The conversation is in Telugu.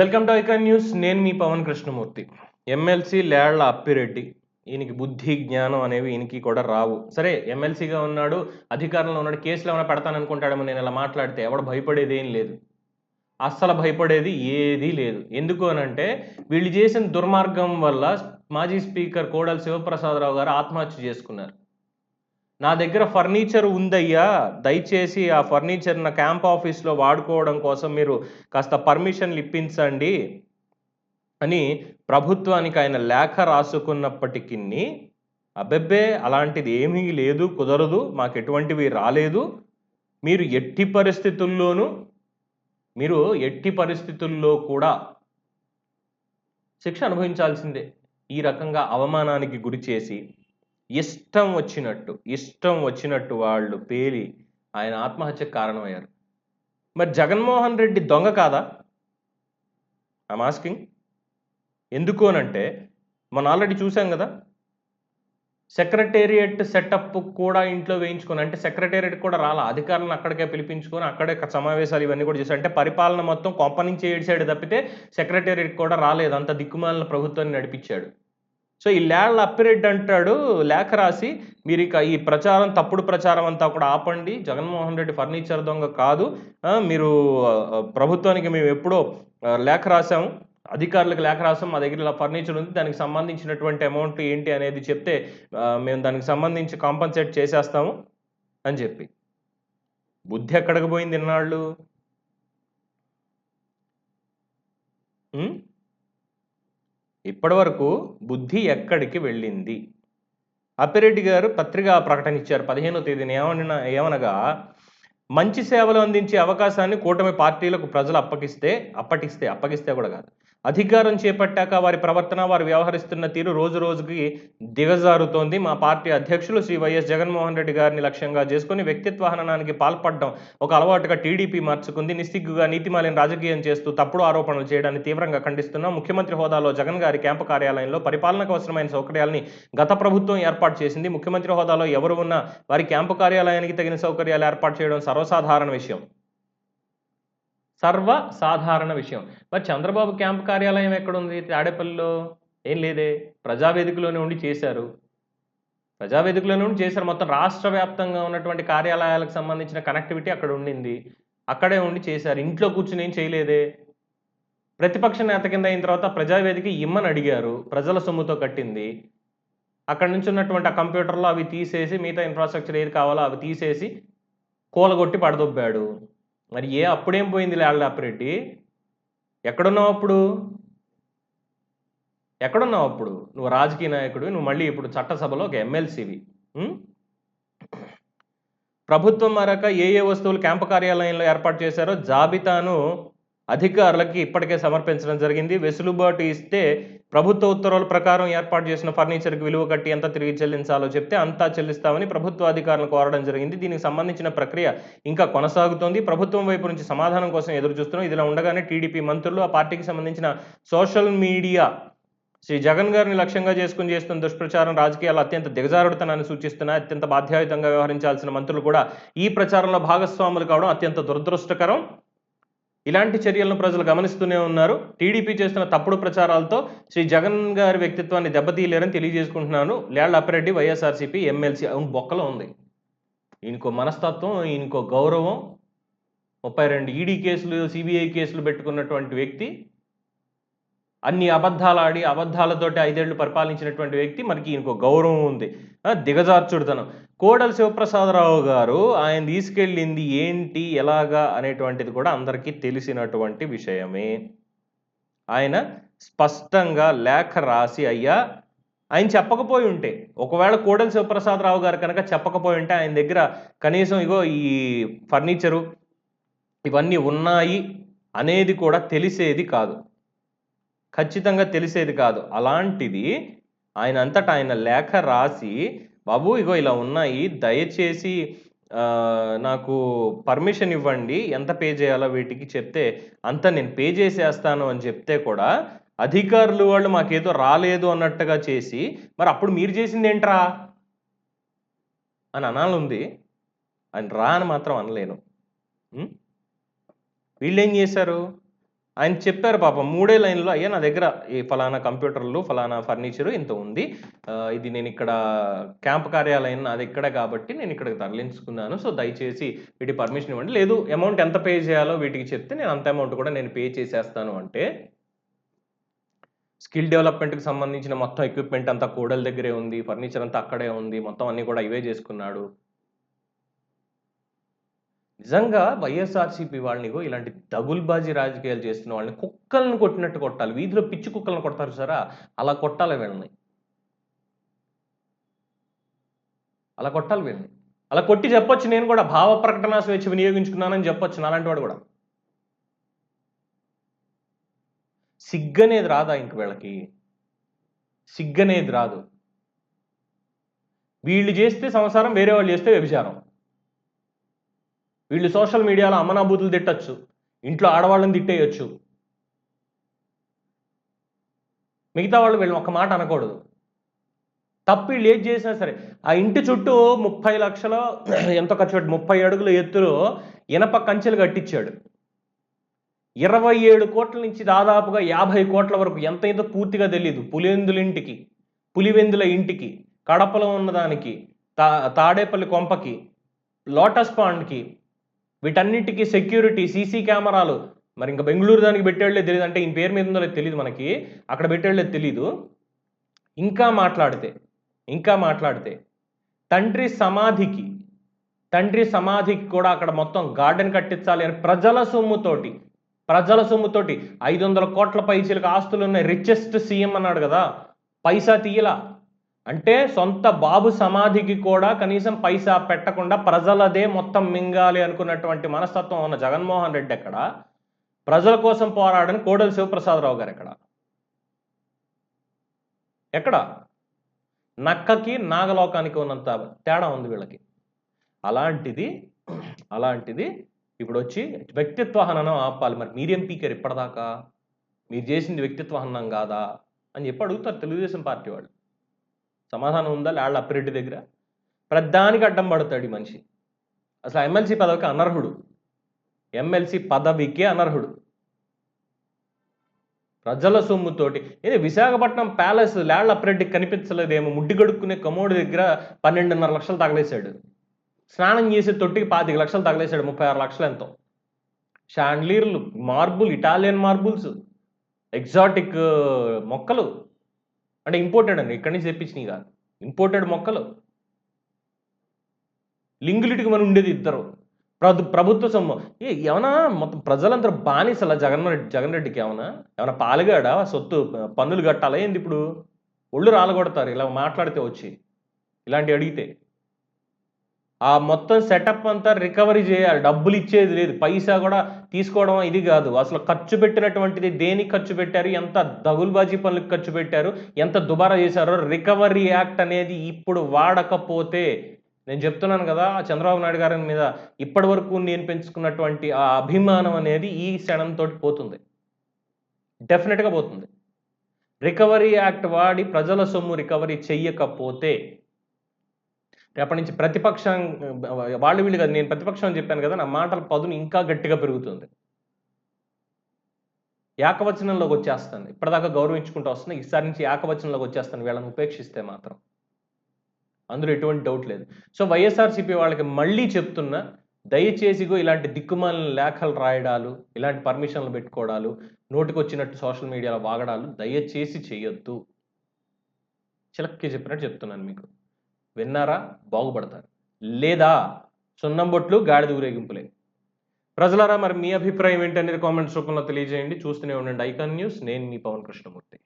Welcome to Icon news. నేను మీ పవన్ కృష్ణమూర్తి. ఎమ్మెల్సీ లేళ్ళ అప్పిరెడ్డి. ఈయనకి బుద్ధి జ్ఞానం అనేవి ఈయనకి కూడా రావు. సరే ఎమ్మెల్సీగా ఉన్నాడు అధికారంలో ఉన్నాడు కేసులు ఏమైనా పెడతాననుకుంటాడేమో నేను ఇలా మాట్లాడితే ఎవడు భయపడేది ఏం లేదు. అస్సలు భయపడేది ఏదీ లేదు. ఎందుకు అనంటే వీళ్ళు చేసిన దుర్మార్గం వల్ల మాజీ స్పీకర్ కోడల శివప్రసాదరావు గారు ఆత్మహత్య చేసుకున్నారు. నా దగ్గర ఫర్నిచర్ ఉందయ్యా దయచేసి ఆ ఫర్నిచర్ నా క్యాంప్ ఆఫీస్లో వాడుకోవడం కోసం మీరు కాస్త పర్మిషన్లు ఇప్పించండి అని ప్రభుత్వానికి ఆయన లేఖ రాసుకున్నప్పటికీ అబ్బెబ్బే అలాంటిది ఏమీ లేదు కుదరదు మాకు ఎటువంటివి రాలేదు. మీరు ఎట్టి పరిస్థితుల్లోనూ మీరు ఎట్టి పరిస్థితుల్లో కూడా శిక్ష అనుభవించాల్సిందే ఈ రకంగా అవమానానికి గురి చేసి ఇష్టం వచ్చినట్టు ఇష్టం వచ్చినట్టు వాళ్ళు పేలి ఆయన ఆత్మహత్యకు కారణమయ్యారు. మరి జగన్మోహన్ రెడ్డి దొంగ కాదా? ఐమ్ ఆస్కింగ్ ఎందుకు అనంటే మనం ఆల్రెడీ చూసాం కదా సెక్రటేరియట్ సెటప్ కూడా ఇంట్లో వేయించుకొని అంటే సెక్రటేరియట్ కూడా రాలా అధికారులను అక్కడికే పిలిపించుకొని అక్కడే సమావేశాలు ఇవన్నీ కూడా చేశారు. అంటే పరిపాలన మొత్తం కొంప నుంచి ఏడ్చాడు తప్పితే సెక్రటేరియట్ కూడా రాలేదు అంత దిక్కుమాలిన ప్రభుత్వాన్ని నడిపించాడు. సో ఈ ల్యాండ్ అప్పిరెడ్డి అంటాడు లేఖ రాసి మీరు ఇక ఈ ప్రచారం తప్పుడు ప్రచారం అంతా కూడా ఆపండి. జగన్మోహన్ రెడ్డి ఫర్నిచర్ దొంగ కాదు. మీరు ప్రభుత్వానికి మేము ఎప్పుడో లేఖ రాసాము. అధికారులకు లేఖ రాసాం. మా దగ్గర ఇలా ఫర్నిచర్ ఉంది. దానికి సంబంధించినటువంటి అమౌంట్ ఏంటి అనేది చెప్తే మేము దానికి సంబంధించి కాంపన్సేట్ చేసేస్తాము అని చెప్పి. బుద్ధి ఎక్కడికి పోయింది ఇన్నాళ్ళు? ఇప్పటివరకు బుద్ధి ఎక్కడికి వెళ్ళింది? అప్పిరెడ్డి గారు పత్రికా ప్రకటన ఇచ్చారు పదిహేనో తేదీన. ఏమన్నా ఏమనగా మంచి సేవలు అందించే అవకాశాన్ని కూటమి పార్టీలకు ప్రజలు అప్పగిస్తే అప్పటిస్తే అప్పగిస్తే కూడా కాదు. అధికారం చేపట్టాక వారి ప్రవర్తన వారు వ్యవహరిస్తున్న తీరు రోజు రోజుకి దిగజారుతోంది. మా పార్టీ అధ్యక్షులు శ్రీ వైఎస్ జగన్మోహన్ రెడ్డి గారిని లక్ష్యంగా చేసుకుని వ్యక్తిత్వ హననానికి పాల్పడడం ఒక అలవాటుగా టీడీపీ మార్చుకుంది. నిస్సిగ్గుగా నీతిమాలిన రాజకీయం చేస్తూ తప్పుడు ఆరోపణలు చేయడాన్ని తీవ్రంగా ఖండిస్తున్నాం. ముఖ్యమంత్రి హోదాలో జగన్ గారి క్యాంపు కార్యాలయంలో పరిపాలనకు అవసరమైన సౌకర్యాలని గత ప్రభుత్వం ఏర్పాటు చేసింది. ముఖ్యమంత్రి హోదాలో ఎవరు ఉన్నా వారి క్యాంపు కార్యాలయానికి తగిన సౌకర్యాలు ఏర్పాటు చేయడం సర్వసాధారణ విషయం. సర్వ సాధారణ విషయం. మరి చంద్రబాబు క్యాంప్ కార్యాలయం ఎక్కడుంది? తాడేపల్లిలో ఏం లేదే? ప్రజావేదికలోనే ఉండి చేశారు. ప్రజావేదికలోనే ఉండి చేశారు. మొత్తం రాష్ట్ర వ్యాప్తంగా ఉన్నటువంటి కార్యాలయాలకు సంబంధించిన కనెక్టివిటీ అక్కడ ఉండింది. అక్కడే ఉండి చేశారు. ఇంట్లో కూర్చుని ఏం చేయలేదే? ప్రతిపక్ష నేత కింద అయిన తర్వాత ప్రజావేదిక ఇమ్మని అడిగారు. ప్రజల సొమ్ముతో కట్టింది. అక్కడ నుంచి ఉన్నటువంటి ఆ కంప్యూటర్లో అవి తీసేసి మిగతా ఇన్ఫ్రాస్ట్రక్చర్ ఏది కావాలో అవి తీసేసి కూలగొట్టి పడదొబ్బాడు. మరి ఏ అప్పుడేం పోయింది లేళ్ళ ఎక్కడున్నావు అప్పుడు? ఎక్కడున్నావు అప్పుడు? నువ్వు రాజకీయ నాయకుడు నువ్వు మళ్ళీ ఇప్పుడు చట్టసభలో ఒక ఎమ్మెల్సీవి. ప్రభుత్వం మరక ఏ ఏ వస్తువులు క్యాంపు కార్యాలయంలో ఏర్పాటు చేశారో జాబితాను అధికారులకి ఇప్పటికే సమర్పించడం జరిగింది. వెసులుబాటు ఇస్తే ప్రభుత్వ ఉత్తర్వుల ప్రకారం ఏర్పాటు చేసిన ఫర్నిచర్కి విలువ కట్టి ఎంత తిరిగి చెల్లించాలో చెప్తే అంతా చెల్లిస్తామని ప్రభుత్వ అధికారులను కోరడం జరిగింది. దీనికి సంబంధించిన ప్రక్రియ ఇంకా కొనసాగుతోంది. ప్రభుత్వం వైపు నుంచి సమాధానం కోసం ఎదురు చూస్తున్నాం. ఇదిలా ఉండగానే టీడీపీ మంత్రులు ఆ పార్టీకి సంబంధించిన సోషల్ మీడియా శ్రీ జగన్ గారిని లక్ష్యంగా చేసుకుని చేస్తున్న దుష్ప్రచారం రాజకీయాలు అత్యంత దిగజారుడుతనాన్ని సూచిస్తున్నాయి. అత్యంత బాధ్యాయుతంగా వ్యవహరించాల్సిన మంత్రులు కూడా ఈ ప్రచారంలో భాగస్వాములు కావడం అత్యంత దురదృష్టకరం. ఇలాంటి చర్యలను ప్రజలు గమనిస్తూనే ఉన్నారు. టీడీపీ చేస్తున్న తప్పుడు ప్రచారాలతో శ్రీ జగన్ గారి వ్యక్తిత్వాన్ని దెబ్బతీయలేరని తెలియజేసుకుంటున్నాను. లేళ్ళ అప్పిరెడ్డి వైఎస్ఆర్సీపీ ఎమ్మెల్సీ అవును బొక్కలో ఉంది. ఈయనకో మనస్తత్వం ఈయనకో గౌరవం. ముప్పై రెండు ఈడీ కేసులు సిబిఐ కేసులు పెట్టుకున్నటువంటి వ్యక్తి అన్ని అబద్ధాలు ఆడి అబద్ధాలతోటి ఐదేళ్ళు పరిపాలించినటువంటి వ్యక్తి మనకి ఇంకో గౌరవం ఉంది. దిగజార్చుడుతనం. కోడల శివప్రసాదరావు గారు ఆయన తీసుకెళ్ళింది ఏంటి ఎలాగా అనేటువంటిది కూడా అందరికీ తెలిసినటువంటి విషయమే. ఆయన స్పష్టంగా లేఖ రాసి అయ్యా ఆయన చెప్పకపోయి ఉంటే ఒకవేళ కోడల శివప్రసాదరావు గారు కనుక చెప్పకపోయి ఉంటే ఆయన దగ్గర కనీసం ఇగో ఈ ఫర్నిచరు ఇవన్నీ ఉన్నాయి అనేది కూడా తెలిసేది కాదు. ఖచ్చితంగా తెలిసేది కాదు. అలాంటిది ఆయన అంతటా ఆయన లేఖ రాసి బాబు ఇగో ఇలా ఉన్నాయి దయచేసి నాకు పర్మిషన్ ఇవ్వండి ఎంత పే చేయాలో వీటికి చెప్తే అంత నేను పే చేసేస్తాను అని చెప్తే కూడా అధికారులు వాళ్ళు మాకేదో రాలేదు అన్నట్టుగా చేసి మరి అప్పుడు మీరు చేసింది ఏంట్రా? అని అనాలుంది అని రా అని మాత్రం అనలేను. వీళ్ళు ఏం చేశారు? ఆయన చెప్పారు పాపం మూడే లైన్లో అయ్యా నా దగ్గర ఈ ఫలానా కంప్యూటర్లు ఫలానా ఫర్నిచర్ ఇంత ఉంది. ఇది నేను ఇక్కడ క్యాంప్ కార్యాలయం నాది ఇక్కడే కాబట్టి నేను ఇక్కడికి తరలించుకున్నాను. సో దయచేసి వీటి పర్మిషన్ ఇవ్వండి. లేదు అమౌంట్ ఎంత పే చేయాలో వీటికి చెప్తే నేను అంత అమౌంట్ కూడా నేను పే చేసేస్తాను. అంటే స్కిల్ డెవలప్మెంట్కి సంబంధించిన మొత్తం ఎక్విప్మెంట్ అంతా కోడల దగ్గరే ఉంది ఫర్నిచర్ అంతా అక్కడే ఉంది మొత్తం అన్నీ కూడా ఇవే చేసుకున్నాడు. నిజంగా వైఎస్ఆర్సీపీ వాళ్ళని ఇలాంటి దగుల్బాజీ రాజకీయాలు చేస్తున్న వాళ్ళని కుక్కలను కొట్టినట్టు కొట్టాలి. వీధిలో పిచ్చి కుక్కలను కొడతారు సరా? అలా కొట్టాలి వీళ్ళని. అలా కొట్టాలి వీళ్ళని. అలా కొట్టి చెప్పొచ్చు నేను కూడా. భావ ప్రకటన స్వేచ్ఛ వినియోగించుకున్నానని చెప్పొచ్చు అలాంటి వాడు కూడా. సిగ్గనేది రాదా ఇంక వీళ్ళకి? సిగ్గనేది రాదు. వీళ్ళు చేస్తే సంసారం వేరే వాళ్ళు చేస్తే వ్యభిచారం. వీళ్ళు సోషల్ మీడియాలో అమనాభూతులు తిట్టచ్చు. ఇంట్లో ఆడవాళ్ళని తిట్టేయచ్చు. మిగతా వాళ్ళు వీళ్ళు ఒక మాట అనకూడదు. తప్పు వీళ్ళు ఏది చేసినా సరే ఆ ఇంటి చుట్టూ ముప్పై లక్షల ఎంత ఖర్చు పెట్టి ముప్పై అడుగుల ఎత్తులో ఇనప కంచెలు కట్టించాడు. ఇరవై ఏడు కోట్ల నుంచి దాదాపుగా యాభై కోట్ల వరకు ఎంత అయిందో పూర్తిగా తెలియదు పులివెందుల ఇంటికి పులివెందుల ఇంటికి కడపలో ఉన్నదానికి తా తాడేపల్లి కొంపకి లోటస్ పాండ్కి వీటన్నిటికీ సెక్యూరిటీ సీసీ కెమెరాలు. మరి ఇంకా బెంగళూరు దానికి పెట్టేళ్ళే తెలియదు అంటే ఈయన పేరు మీద ఉందో లేదు తెలియదు మనకి. అక్కడ పెట్టేళ్ళే తెలీదు. ఇంకా మాట్లాడితే ఇంకా మాట్లాడితే తండ్రి సమాధికి తండ్రి సమాధికి కూడా అక్కడ మొత్తం గార్డెన్ కట్టించాలి అని ప్రజల సొమ్ముతోటి ప్రజల సొమ్ముతోటి ఐదు వందల కోట్ల పైచీలకు ఆస్తులు ఉన్న రిచెస్ట్ సీఎం అన్నాడు కదా. పైసా తీయలా. అంటే సొంత బాబు సమాధికి కూడా కనీసం పైసా పెట్టకుండా ప్రజలదే మొత్తం మింగాలి అనుకున్నటువంటి మనస్తత్వం ఉన్న జగన్మోహన్ రెడ్డి అక్కడ ప్రజల కోసం పోరాడని కోడలి శివప్రసాదరావు గారు ఎక్కడ? ఎక్కడ? నక్కకి నాగలోకానికి ఉన్నంత తేడా ఉంది వీళ్ళకి. అలాంటిది అలాంటిది ఇప్పుడు వచ్చి వ్యక్తిత్వ హననం ఆపాలి. మరి మీరేం పీకారు ఇప్పటిదాకా? మీరు చేసింది వ్యక్తిత్వ హననం కాదా? అని చెప్పి అడుగుతారు తెలుగుదేశం పార్టీ వాళ్ళు. సమాధానం ఉందా లేళ్ళ అప్పిరెడ్డి దగ్గర? ప్రధానికి అడ్డం పడతాడు ఈ మనిషి. అసలు ఎమ్మెల్సీ పదవికి అనర్హుడు? ఎమ్మెల్సీ పదవికే అనర్హుడు. ప్రజల సొమ్ముతోటి. ఇది విశాఖపట్నం ప్యాలెస్ లేళ్ళ అప్పిరెడ్డికి కనిపించలేదేమో? ముడ్డి గడుక్కునే కమోడి దగ్గర పన్నెండున్నర లక్షలు తగలేశాడు. స్నానం చేసే తొట్టికి పాతిక లక్షలు తగలేశాడు. ముప్పై ఆరు లక్షలు ఎంతో. షాండ్లీర్లు మార్బుల్ ఇటాలియన్ మార్బుల్స్ ఎగ్జాటిక్ మొక్కలు. అంటే ఇంపోర్టెడ్ అండి ఇక్కడి నుంచి తెప్పించినవి కాదు. ఇంపోర్టెడ్ మొక్కలు. లింగులిటికి మనం ఉండేది ఇద్దరు. ప్రభు ప్రభుత్వ సొమ్ము. ఏ ఏమన్నా మొత్తం ప్రజలందరూ బానిసలా జగన్ రెడ్డి జగన్ రెడ్డికి ఏమన్నా? ఏమన్నా పాలుగాడా? సొత్తు పన్నులు కట్టాలా? ఏంది ఇప్పుడు? ఒళ్ళు రాలగొడతారు. ఇలా మాట్లాడితే వచ్చి. ఇలాంటివి అడిగితే. ఆ మొత్తం సెటప్ అంతా రికవరీ చేయాలి. డబ్బులు ఇచ్చేది లేదు. పైసా కూడా తీసుకోవడం ఇది కాదు. అసలు ఖర్చు పెట్టినటువంటిది దేనికి ఖర్చు పెట్టారు? ఎంత దగులుబాజీ పనులకు ఖర్చు పెట్టారు? ఎంత దుబారా చేశారో? రికవరీ యాక్ట్ అనేది ఇప్పుడు వాడకపోతే నేను చెప్తున్నాను కదా చంద్రబాబు నాయుడు గారి మీద ఇప్పటి వరకు నేను పెంచుకున్నటువంటి ఆ అభిమానం అనేది ఈ క్షణంతో పోతుంది. డెఫినెట్గా పోతుంది. రికవరీ యాక్ట్ వాడి ప్రజల సొమ్ము రికవరీ చెయ్యకపోతే రేపటి నుంచి ప్రతిపక్షం వాళ్ళు వీళ్ళు కదా నేను ప్రతిపక్షం అని చెప్పాను కదా నా మాటల పదును ఇంకా గట్టిగా పెరుగుతుంది. ఏకవచనంలోకి వచ్చేస్తాను ఇప్పటిదాకా గౌరవించుకుంటూ వస్తుంది ఈసారి నుంచి ఏకవచనంలోకి వచ్చేస్తాను వీళ్ళని ఉపేక్షిస్తే మాత్రం. అందులో ఎటువంటి డౌట్ లేదు. సో వైఎస్ఆర్సీపీ వాళ్ళకి మళ్ళీ చెప్తున్నా దయచేసిగో ఇలాంటి దిక్కుమాలిన లేఖలు రాయడాలు ఇలాంటి పర్మిషన్లు పెట్టుకోవడాలు నోటికి వచ్చినట్టు సోషల్ మీడియాలో వాగడాలు దయచేసి చేయొద్దు. చిలక్కి చెప్పినట్టు చెప్తున్నాను మీకు. విన్నారా? బాగుపడతారు. లేదా సున్నం బొట్లు గాడిద ఊరేగింపులే. ప్రజలారా మరి మీ అభిప్రాయం ఏంటనేది కామెంట్స్ రూపంలో తెలియజేయండి. చూస్తూనే ఉండండి ఐకాన్ న్యూస్. నేను మీ పవన్ కృష్ణమూర్తి.